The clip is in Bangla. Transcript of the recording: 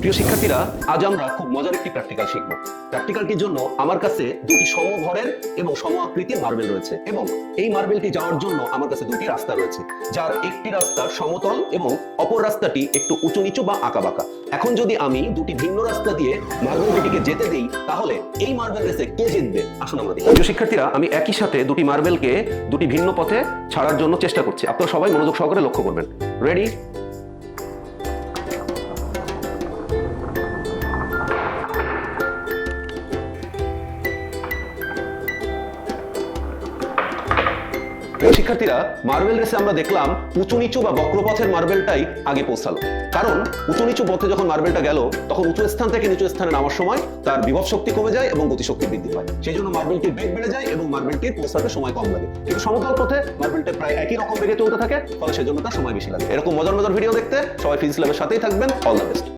প্রিয় শিক্ষার্থীরা, আজ আমরা খুব মজার একটি প্র্যাকটিক্যাল শিখব। প্র্যাকটিক্যালটির জন্য আমার কাছে দুটি সমভরের এবং সম আকৃতির মার্বেল রয়েছে এবং এই মার্বেলটি যাওয়ার জন্য আমার কাছে দুটি রাস্তা রয়েছে। যার একটি রাস্তা সমতল এবং অপর রাস্তাটি একটু উঁচু নিচু বা আঁকা বাঁকা। এখন যদি আমি দুটি ভিন্ন রাস্তা দিয়ে মার্বেল দুটিকে যেতে দিই, তাহলে এই মার্বেল রেসে কে জিতবে? আসুন আমরা দেখি। প্রিয় শিক্ষার্থীরা, আমি একই সাথে দুটি মার্বেলকে দুটি ভিন্ন পথে ছাড়ার জন্য চেষ্টা করছি। আপনারা সবাই মনোযোগ সহকারে লক্ষ্য করবেন। রেডি শিক্ষার্থীরা মার্বেল রেসে আমরা দেখলাম উঁচু নিচু বা বক্রপথের মার্বেলটাই আগে পৌঁছালো। কারণ উঁচু নিচু পথে যখন মার্বেলটা গেল, তখন উঁচু স্থান থেকে নিচু স্থানে নামার সময় তার বিভব শক্তি কমে যায় এবং গতিশক্তি বৃদ্ধি পায়। সেই জন্য মার্বেলটির বেগ বেড়ে যায় এবং মার্বেলটির পৌঁছাতে সময় কম লাগে। কিন্তু সমতল পথে মার্বেলটা প্রায় একই রকম বেগে চলতে থাকে, ফলে সেজন্য তার সময় বেশি লাগে। এরকম মজার মজার ভিডিও দেখতে সবাই ফিজিক্স ল্যাবের সাথেই থাকবেন। All the best